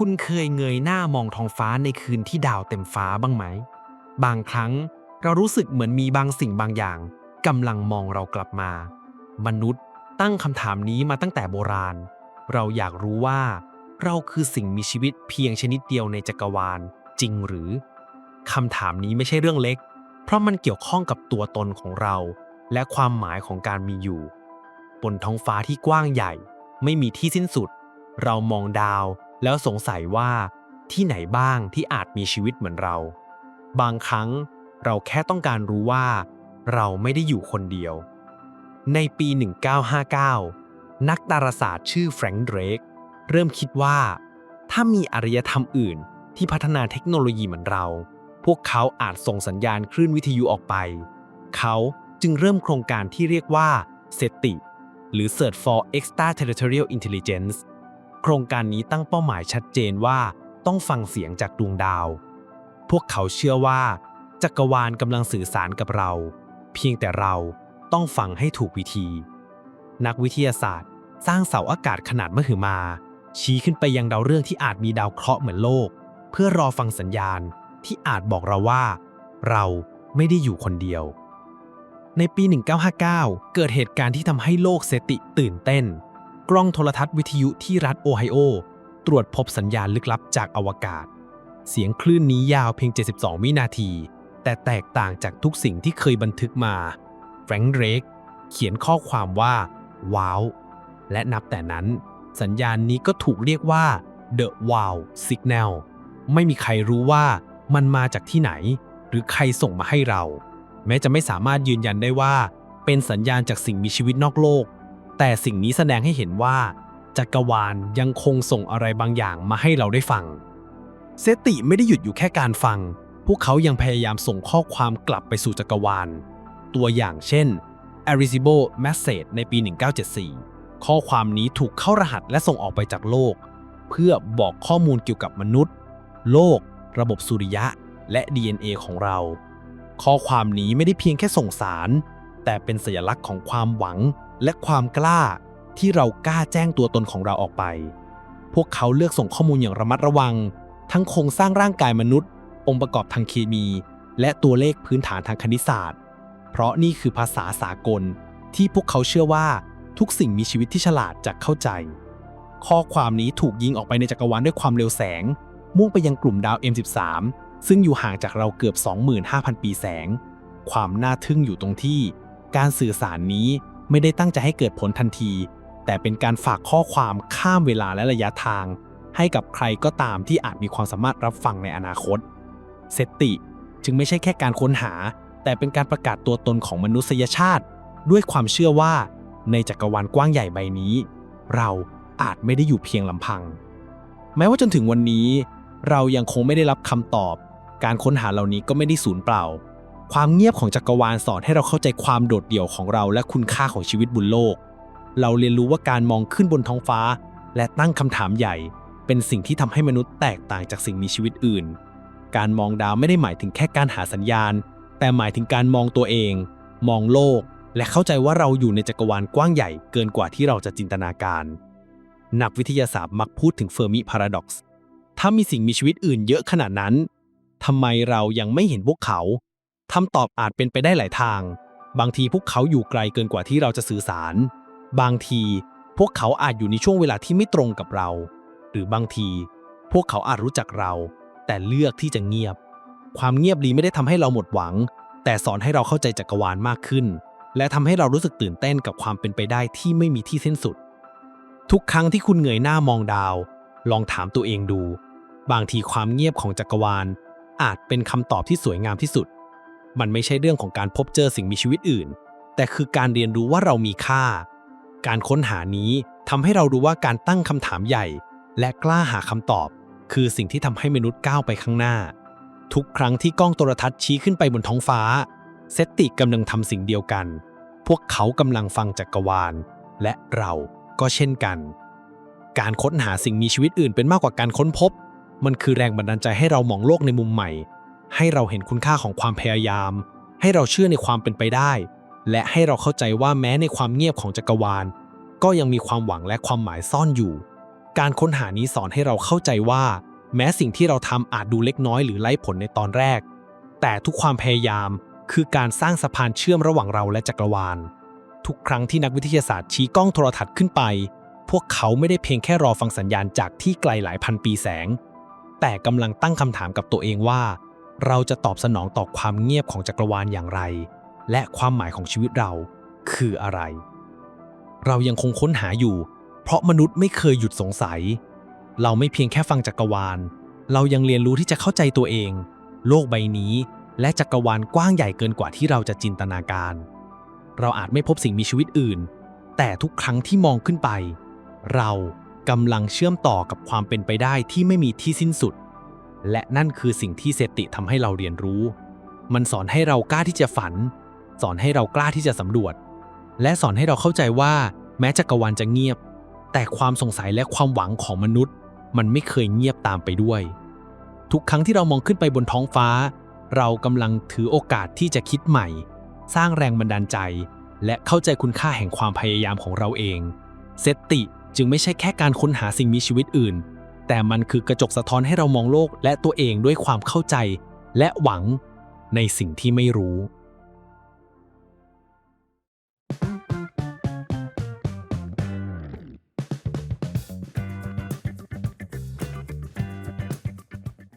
คุณเคยเงยหน้ามองท้องฟ้าในคืนที่ดาวเต็มฟ้าบ้างไหม บางครั้งเรารู้สึกเหมือนมีบางสิ่งบางอย่างกำลังมองเรากลับมา มนุษย์ตั้งคำถามนี้มาตั้งแต่โบราณ เราอยากรู้ว่า เราคือสิ่งมีชีวิตเพียงชนิดเดียวในจักรวาลจริงหรือคำถามนี้ไม่ใช่เรื่องเล็ก เพราะมันเกี่ยวข้องกับตัวตนของเรา และความหมายของการมีอยู่ บนท้องฟ้าที่กว้างใหญ่ ไม่มีที่สิ้นสุด เรามองดาว แล้วสงสัยว่าที่ไหนบ้างที่อาจมีชีวิตเหมือนเรา บางครั้งเราแค่ต้องการรู้ว่า เราไม่ได้อยู่คนเดียว ในปี 1959 นักดาราศาสตร์ชื่อแฟรงค์เดรกเริ่มคิดว่า ถ้ามีอารยธรรมอื่นที่พัฒนาเทคโนโลยีเหมือนเรา พวกเขาอาจส่งสัญญาณคลื่นวิทยุออกไป เขาจึงเริ่มโครงการที่เรียกว่า SETI หรือ Search for Extraterrestrial Intelligence โครงการนี้ตั้งเป้าหมายชัดเจนว่าต้องฟังเสียงจากดวงดาว พวกเขาเชื่อว่า จักรวาลกำลังสื่อสารกับเรา เพียงแต่เราต้องฟังให้ถูกวิธี นักวิทยาศาสตร์ สร้างเสาอากาศขนาดมหึมา ชี้ขึ้นไปยังดาวฤกษ์ที่อาจมีดาวเคราะห์เหมือนโลก เพื่อรอฟังสัญญาณที่อาจบอกเราว่า เราไม่ได้อยู่คนเดียว ในปี 1959 เกิดเหตุการณ์ที่ทำให้โลกเซติตื่นเต้น กล้องโทรทัศน์วิทยุที่รัฐโอไฮโอ ตรวจพบสัญญาณลึกลับจากอวกาศ เสียงคลื่นนี้ยาวเพียง 72 วินาที แต่แตกต่างจากทุกสิ่งที่เคยบันทึกมา แฟรงค์เรกเขียนข้อความว่า ว้าว และนับแต่นั้น สัญญาณนี้ก็ถูกเรียกว่า The Wow Signal ไม่มีใครรู้ว่ามันมาจากที่ไหน หรือใครส่งมาให้เรา แม้จะไม่สามารถยืนยันได้ว่า เป็นสัญญาณจากสิ่งมีชีวิตนอกโลก แต่สิ่งนี้แสดงให้เห็นว่าจักรวาลยังคงส่งอะไรบางอย่างมาให้เราได้ฟัง เซติไม่ได้หยุดอยู่แค่การฟัง พวกเขายังพยายามส่งข้อความกลับไปสู่จักรวาล ตัวอย่างเช่น Arecibo Message ในปี 1974 ข้อความนี้ถูกเข้ารหัสและส่งออกไปจากโลก เพื่อบอกข้อมูลเกี่ยวกับมนุษย์ โลก ระบบสุริยะ และ DNA ของเรา ข้อความนี้ไม่ได้เพียงแค่ส่งสาร แต่เป็นสัญลักษณ์ของความหวังและความกล้าที่เรากล้าแจ้งตัวตนของเราออกไป พวกเขาเลือกส่งข้อมูลอย่างระมัดระวัง ทั้งโครงสร้างร่างกายมนุษย์ องค์ประกอบทางเคมี และตัวเลขพื้นฐานทางคณิตศาสตร์ เพราะนี่คือภาษาสากลที่พวกเขาเชื่อว่าทุกสิ่งมีชีวิตที่ฉลาดจะเข้าใจ ข้อความนี้ถูกยิงออกไปในจักรวาลด้วยความเร็วแสง มุ่งไปยังกลุ่มดาว M13 ซึ่งอยู่ห่างจากเราเกือบ 25,000 ปีแสง ความน่าทึ่งอยู่ตรงที่ การสื่อสารนี้ไม่ได้ตั้งใจให้เกิดผลทันที แต่เป็นการฝากข้อความข้ามเวลาและระยะทาง ให้กับใครก็ตามที่อาจมีความสามารถรับฟังในอนาคต เซติจึงไม่ใช่แค่การค้นหา แต่เป็นการประกาศตัวตนของมนุษยชาติ ด้วยความเชื่อว่า ในจักรวาลกว้างใหญ่ใบนี้ เราอาจไม่ได้อยู่เพียงลำพัง แม้ว่าจนถึงวันนี้ เรายังคงไม่ได้รับคำตอบ การค้นหาเหล่านี้ก็ไม่ได้สูญเปล่า ความเงียบของจักรวาลสอนให้เราเข้าใจความโดดเดี่ยวของเราและคุณค่าของชีวิตบนโลก เราเรียนรู้ว่าการมองขึ้นบนท้องฟ้า และตั้งคำถามใหญ่ เป็นสิ่งที่ทำให้มนุษย์แตกต่างจากสิ่งมีชีวิตอื่น การมองดาวไม่ได้หมายถึงแค่การหาสัญญาณ แต่หมายถึงการมองตัวเอง มองโลก และเข้าใจว่าเราอยู่ในจักรวาลกว้างใหญ่เกินกว่าที่เราจะจินตนาการ นักวิทยาศาสตร์มักพูดถึงเฟอร์มิพาราด็อกซ์ถ้ามีสิ่งมีชีวิตอื่นเยอะขนาดนั้นทำไมเรายังไม่เห็นพวกเขา คำตอบอาจเป็นไปได้หลายทาง บางทีพวกเขาอยู่ไกลเกินกว่าที่เราจะสื่อสาร บางทีพวกเขาอาจอยู่ในช่วงเวลาที่ไม่ตรงกับเรา หรือบางที พวกเขาอาจรู้จักเรา แต่เลือกที่จะเงียบ ความเงียบดีไม่ได้ทำให้เราหมดหวัง แต่สอนให้เราเข้าใจจักรวาลมากขึ้น และทำให้เรารู้สึกตื่นเต้นกับความเป็นไปได้ที่ไม่มีที่สิ้นสุด ทุกครั้งที่คุณเงยหน้ามองดาว ลองถามตัวเองดู บางทีความเงียบของจักรวาล อาจเป็นคำตอบที่สวยงามที่สุด มันไม่ใช่เรื่องของการพบเจอสิ่งมีชีวิตอื่น แต่คือการเรียนรู้ว่าเรามีค่า การค้นหานี้ทำให้เรารู้ว่าการตั้งคำถามใหญ่ และกล้าหาคำตอบ คือสิ่งที่ทำให้มนุษย์ก้าวไปข้างหน้า ทุกครั้งที่กล้องโทรทัศน์ชี้ขึ้นไปบนท้องฟ้า เซตติกำลังทำสิ่งเดียวกัน พวกเขากำลังฟังจักรวาล และเราก็เช่นกัน การค้นหาสิ่งมีชีวิตอื่นเป็นมากกว่าการค้นพบ มันคือแรงบันดาลใจให้เรามองโลกในมุมใหม่ ให้เราเห็นคุณค่าของความพยายาม ให้เราเชื่อในความเป็นไปได้ และให้เราเข้าใจว่าแม้ในความเงียบของจักรวาล ก็ยังมีความหวังและความหมายซ่อนอยู่ การค้นหานี้สอนให้เราเข้าใจว่า แม้สิ่งที่เราทำอาจดูเล็กน้อยหรือไร้ผลในตอนแรก แต่ทุกความพยายามคือการสร้างสะพานเชื่อมระหว่างเราและจักรวาล ทุกครั้งที่นักวิทยาศาสตร์ชี้กล้องโทรทัศน์ขึ้นไป พวกเขาไม่ได้เพียงแค่รอฟังสัญญาณจากที่ไกลหลายพันปีแสง แต่กำลังตั้งคำถามกับตัวเองว่า เราจะตอบสนองต่อความเงียบของจักรวาลอย่างไร และความหมายของชีวิตเราคืออะไร เรายังคงค้นหาอยู่ เพราะมนุษย์ไม่เคยหยุดสงสัย เราไม่เพียงแค่ฟังจักรวาล เรายังเรียนรู้ที่จะเข้าใจตัวเอง โลกใบนี้ และจักรวาลกว้างใหญ่เกินกว่าที่เราจะจินตนาการ เราอาจไม่พบสิ่งมีชีวิตอื่น แต่ทุกครั้งที่มองขึ้นไป เรากำลังเชื่อมต่อกับความเป็นไปได้ที่ไม่มีที่สิ้นสุด และนั่นคือสิ่งที่เซติทำให้เราเรียนรู้ มันสอนให้เรากล้าที่จะฝัน สอนให้เรากล้าที่จะสำรวจ และสอนให้เราเข้าใจว่า แม้จักรวาลจะเงียบ แต่ความสงสัยและความหวังของมนุษย์ มันไม่เคยเงียบตามไปด้วย ทุกครั้งที่เรามองขึ้นไปบนท้องฟ้า เรากำลังถือโอกาสที่จะคิดใหม่ สร้างแรงบันดาลใจ และเข้าใจคุณค่าแห่งความพยายามของเราเอง เซตติจึงไม่ใช่แค่การค้นหาสิ่งมีชีวิตอื่น แต่มันคือกระจกสะท้อนให้เรามองโลกและตัวเองด้วยความเข้าใจ และหวังในสิ่งที่ไม่รู้